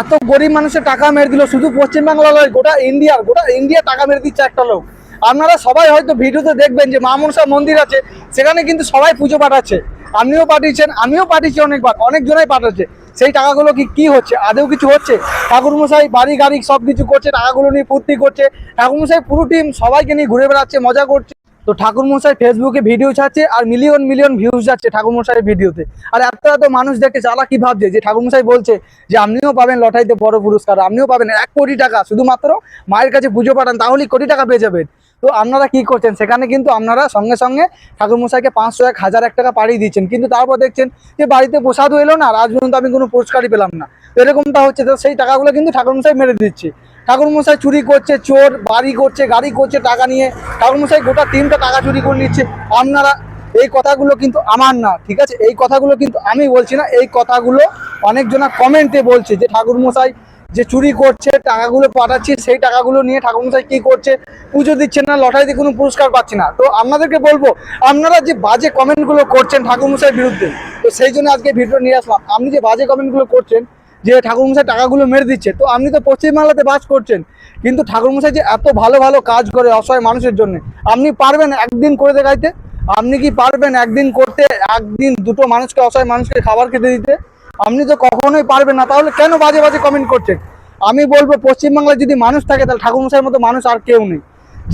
এত গরিব মানুষের টাকা মেরে দিল, শুধু পশ্চিমবাংলা নয়, গোটা ইন্ডিয়ার গোটা ইন্ডিয়া টাকা মেরে দিচ্ছে একটা লোক। আপনারা সবাই হয়তো ভিডিওতে দেখবেন যে মা মনসা মন্দির আছে, সেখানে কিন্তু সবাই পুজো পাঠাচ্ছে। আপনিও পাঠিয়েছেন, আমিও পাঠিয়েছি অনেকবার, অনেকজনাই পাঠাচ্ছে। সেই টাকাগুলো কি কি হচ্ছে? আদেও কিছু হচ্ছে? ঠাকুরমশাই বাড়ি গাড়ি সব কিছু করছে, টাকাগুলো নিয়ে ফুর্তি করছে। ঠাকুরমশাই পুরো টিম সবাইকে নিয়ে ঘুরে বেড়াচ্ছে, মজা করছে। তো ঠাকুর মশাই ফেসবুকে ভিডিও ছাড়ছে আর মিলিয়ন মিলিয়ন ভিউজ যাচ্ছে ঠাকুর মশাইয়ের ভিডিওতে আর এত এত মানুষ দেখে চালা কি ভাবছে? যে ঠাকুর মশাই বলছে যে, আপনিও পাবেন লটাইতে বড় পুরস্কার, আপনিও পাবেন এক কোটি টাকা, শুধুমাত্র মায়ের কাছে পুজো পাঠান, তাহলেই কোটি টাকা পেয়ে যাবেন। তো আপনারা কি করছেন? সেখানে কিন্তু আপনারা সঙ্গে সঙ্গে ঠাকুরমশাইকে পাঁচশো এক হাজার এক টাকা পাড়িয়ে দিচ্ছেন। কিন্তু তারপর দেখছেন যে বাড়িতে প্রসাদও এলো না আর আজ পর্যন্ত আমি কোনো পুরস্কারই পেলাম না। এরকমটা হচ্ছে, তো সেই টাকাগুলো কিন্তু ঠাকুরমশাই মেরে দিচ্ছে। ঠাকুরমশাই চুরি করছে, চোর, বাড়ি করছে, গাড়ি করছে, টাকা নিয়ে। ঠাকুরমশাই গোটা তিনটা টাকা চুরি করে নিচ্ছে। আপনারা এই কথাগুলো কিন্তু আমার না, ঠিক আছে? এই কথাগুলো কিন্তু আমি বলছি না। এই কথাগুলো অনেকজনা কমেন্টে বলছে যে ঠাকুরমশাই যে চুরি করছে, টাকাগুলো পাঠাচ্ছি, সেই টাকাগুলো নিয়ে ঠাকুরমশাই কি করছে, পুজো দিচ্ছেন না, লটারিতে কোনো পুরস্কার পাচ্ছি না। তো আপনাদেরকে বলব, আপনারা যে বাজে কমেন্টগুলো করছেন ঠাকুরমশাইয়ের বিরুদ্ধে, তো সেই জন্য আজকে ভিডিও নিয়ে আসলাম। আপনি যে বাজে কমেন্টগুলো করছেন, যে ঠাকুরমশাই টাকাগুলো মেরে দিচ্ছে, তো আপনি তো পশ্চিমবাংলাতে বাস করছেন, কিন্তু ঠাকুরমশাই যে এত ভালো ভালো কাজ করে অসহায় মানুষের জন্য, আপনি পারবেন একদিন করে দেখাইতে? আপনি কি পারবেন একদিন করতে, একদিন দুটো মানুষকে, অসহায় মানুষকে খাবার খেতে দিতে? আপনি তো কখনোই পারবেন না, তাহলে কেন বাজে বাজে কমেন্ট করছেন? আমি বলব, পশ্চিমবাংলায় যদি মানুষ থাকে, তাহলে ঠাকুরমশাইয়ের মতো মানুষ আর কেউ নেই।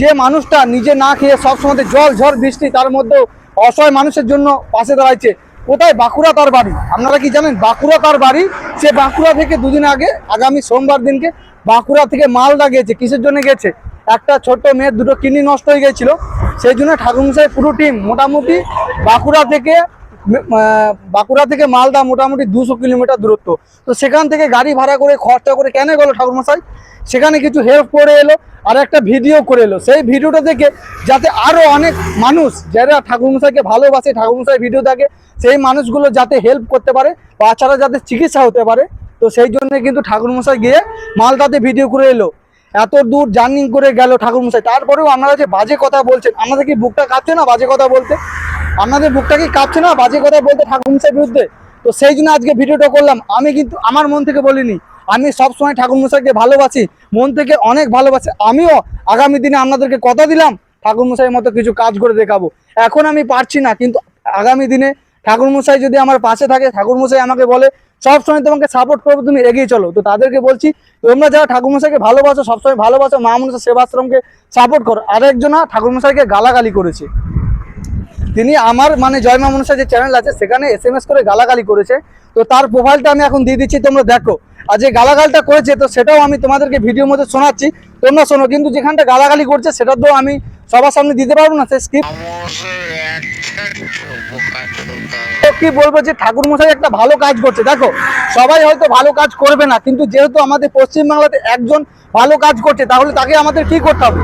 যে মানুষটা নিজে না খেয়ে সবসময় জল, ঝড়, বৃষ্টি, তার মধ্যেও অসহায় মানুষের জন্য পাশে দাঁড়াইছে, কোথায়? বাঁকুড়া তার বাড়ি। আপনারা কি জানেন, বাঁকুড়া তার বাড়ি? সে বাঁকুড়া থেকে দুদিন আগে, আগামী সোমবার দিনকে বাঁকুড়া থেকে মালদা গেছে কিসের জন্য গেছে একটা ছোট্ট মেয়ের দুটো কিডনি নষ্ট হয়ে গেছিল সেই জন্য ঠাকুরমশাই পুরো টিম মোটামুটি বাঁকুড়া থেকে বাঁকুড়া থেকে মালদা মোটামুটি দুশো কিলোমিটার দূরত্ব। তো সেখান থেকে গাড়ি ভাড়া করে, খরচা করে কেন গেলো ঠাকুরমশাই? সেখানে কিছু হেল্প করে এলো, আর একটা ভিডিও করে এলো। সেই ভিডিওটা দেখে যাতে আরও অনেক মানুষ যারা ঠাকুরমশাইকে ভালোবাসে ঠাকুরমশাই ভিডিও দেখে, সেই মানুষগুলো যাতে হেল্প করতে পারে বাচ্চারা যাতে চিকিৎসা হতে পারে, তো সেই জন্য কিন্তু ঠাকুরমশাই গিয়ে মালদাতে ভিডিও করে এলো। এত দূর জার্নি করে গেল ঠাকুরমশাই। তারপরেও আপনারা যে বাজে কথা বলছেন, আমাদের কি বুকটা কাঁপছে না বাজে কথা বলতে? আপনাদের বুকটা কি কাঁপছে না? বাজে কথা বলতে ঠাকুরমশাইয়ের বিরুদ্ধে? তো সেই জন্য আজকে ভিডিওটা করলাম। আমি কিন্তু আমার মন থেকে বলিনি। আমি সবসময় ঠাকুরমশাইকে ভালোবাসি, মন থেকে অনেক ভালোবাসি। আমিও আগামী দিনে আপনাদেরকে কথা দিলাম ঠাকুরমশাইয়ের মতো কিছু কাজ করে দেখাবো। এখন আমি পারছি না, কিন্তু আগামী দিনে ঠাকুরমশাই যদি আমার পাশে থাকে ঠাকুরমশাই আমাকে বলে সবসময় তোমাকে সাপোর্ট করব, তুমি এগিয়ে চলো। তো তাদেরকে বলছি, তোমরা যারা ঠাকুরমশাইকে ভালোবাসো সবসময় ভালোবাসো, মা মনসা সেবাশ্রমকে সাপোর্ট করো। আরেকজনা ঠাকুরমশাইকে গালাগালি করেছে। তিনি আমার মানে জয় মা মনসা যে চ্যানেল আছে, সেখানে এস এম এস করে গালাগালি করেছে। তো তার প্রোফাইলটা আমি এখন দিয়ে দিচ্ছি, তোমরা দেখো। আর যে গালাগালটা করেছে, তো সেটাও আমি তোমাদেরকে ভিডিওর মধ্যে শোনাচ্ছি। তোমরা শোনো, কিন্তু যেখানটা গালাগালি করছে, সেটা তো আমি সবার সামনে দিতে পারব না, সে স্ক্রিপ্ট কি বলব যে ঠাকুর মশাই একটা ভালো কাজ করছে। দেখো, সবাই হয়তো ভালো কাজ করবে না, কিন্তু যেহেতু আমাদের পশ্চিমবাংলাতে একজন ভালো কাজ করছে, তাহলে তাকে আমাদের কি করতে হবে?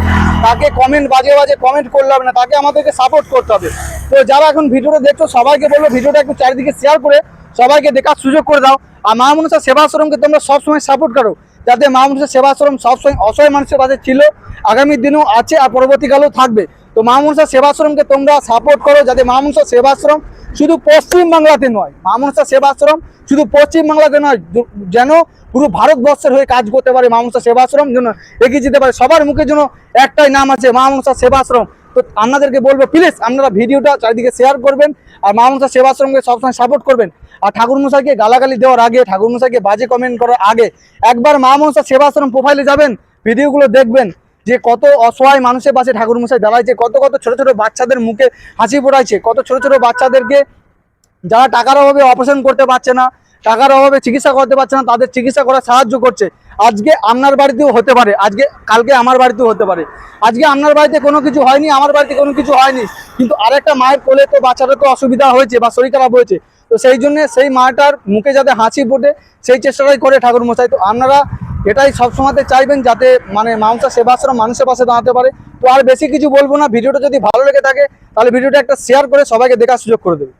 তাকে কমেন্ট বাজে বাজে কমেন্ট করলে হবে না, তাকে আমাদেরকে সাপোর্ট করতে হবে। তো যারা এখন ভিডিওটা দেখছ, সবাইকে বলব ভিডিওটা একটু চারিদিকে শেয়ার করে, সবাইকে দেখার সুযোগ করে দাও। আর মা মনসা সেবাশ্রমকে তোমরা সবসময় সাপোর্ট করো, যাতে মা মনসা সেবাশ্রম সবসময় অসহায় মানুষের পাশে ছিল, আগামী দিনেও আছে আর পরবর্তীকালেও থাকবে। তো মা মনসা সেবাশ্রমকে তোমরা সাপোর্ট করো, যাতে মা মনসা সেবাশ্রম শুধু পশ্চিম বাংলাতে নয় মা মনসা সেবাশ্রম শুধু পশ্চিম বাংলাতে নয় যেন পুরো ভারতবর্ষের হয়ে কাজ করতে পারে মা মনসা সেবাশ্রম, যেন এগিয়ে যেতে পারে। সবার মুখের জন্য একটাই নাম আছে মা মনসা সেবাশ্রম। তো আপনাদেরকে বলব প্লিজ আপনারা ভিডিওটা চারিদিকে শেয়ার করবেন আর মা মনসা সেবাশ্রমকে সবসময় সাপোর্ট করবেন। আর ঠাকুর মশাইকে গালাগালি দেওয়ার আগে ঠাকুর মশাইকে বাজে কমেন্ট করার আগে একবার মা মনসা সেবাশ্রম প্রোফাইলে যাবেন ভিডিওগুলো দেখবেন। যে কত অসহায় মানুষের পাশে ঠাকুর মশাই দাঁড়াইছে কত কত ছোট ছোট বাচ্চাদের মুখে হাসি ফোটাইছে কত ছোট ছোট বাচ্চাদেরকে যারা টাকার অভাবে অপারেশন করতে পারছে না, টাকার অভাবে চিকিৎসা করতে পারছে না, তাদের চিকিৎসা করার সাহায্য করছে। আজকে আপনার বাড়িতেও হতে পারে, আজকে, কালকে আমার বাড়িতেও হতে পারে। আজকে আপনার বাড়িতে কোনো কিছু হয়নি, আমার বাড়িতে কোনো কিছু হয়নি। কিন্তু আরেকটা মায়ের কোলে তো বাচ্চাটা তো অসুবিধা হয়েছে বা শরীর খারাপ হয়েছে। তো সেই জন্য সেই মাটার মুখে যাতে হাসি ফোটে, সেই চেষ্টাটাই করে ঠাকুর মশাই তো আপনারা এটাই সবসময়তে চাইবেন যাতে মানে মাংসা সেবাশ্রম মানুষের পাশে দাঁড়াতে পারে। তো আর বেশি কিছু বলব না, ভিডিওটা যদি ভালো লেগে থাকে, তাহলে ভিডিওটা একটা শেয়ার করে সবাইকে দেখার সুযোগ করে দেবে।